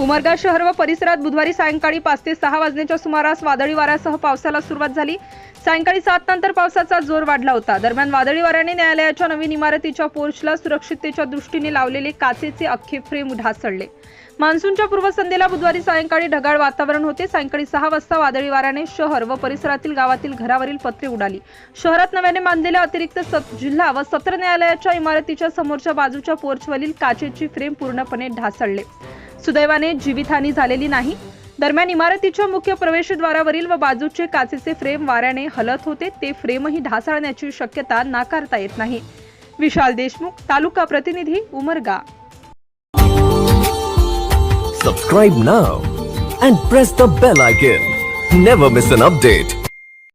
उमरगा शहर व परिसरात बुधवारी सायंकाळी पाच ते सहा वाजण्याच्या सुमारास वादळी वाऱ्यासह पावसाला सुरुवात झाली. सायंकाळी सात नंतर पावसाचा जोर वाढला होता. दरम्यान वादळी वाऱ्याने न्यायालयाच्या नवीन इमारतीच्या पोर्चला सुरक्षिततेच्या दृष्टीने लावलेले काचेचे अख्खे फ्रेम ढासळले. मान्सूनच्या पूर्वसंध्येला बुधवारी सायंकाळी ढगाळ वातावरण होते. सायंकाळी सहा वाजता वादळी वाऱ्याने शहर व परिसरातील गावातील घरावरील पत्रे उडाली. शहरात नव्याने बांधलेल्या अतिरिक्त सत- जिल्हा व सत्र न्यायालयाच्या इमारतीच्या समोरच्या बाजूच्या पोर्चवरील काचेची फ्रेम पूर्णपणे ढासळले. सुदैवाने जीवितहानी झालेली नाही. दरम्यान इमारतीच्या मुख्य प्रवेशद्वारावरील व बाजूचे काचेचे फ्रेम वाऱ्याने हलत होते. ते फ्रेमही ढासळण्याची शक्यता नाकारता येत नाही. विशाल देशमुख तालुका प्रतिनिधी Umarga. Subscribe now and press the bell icon never miss an update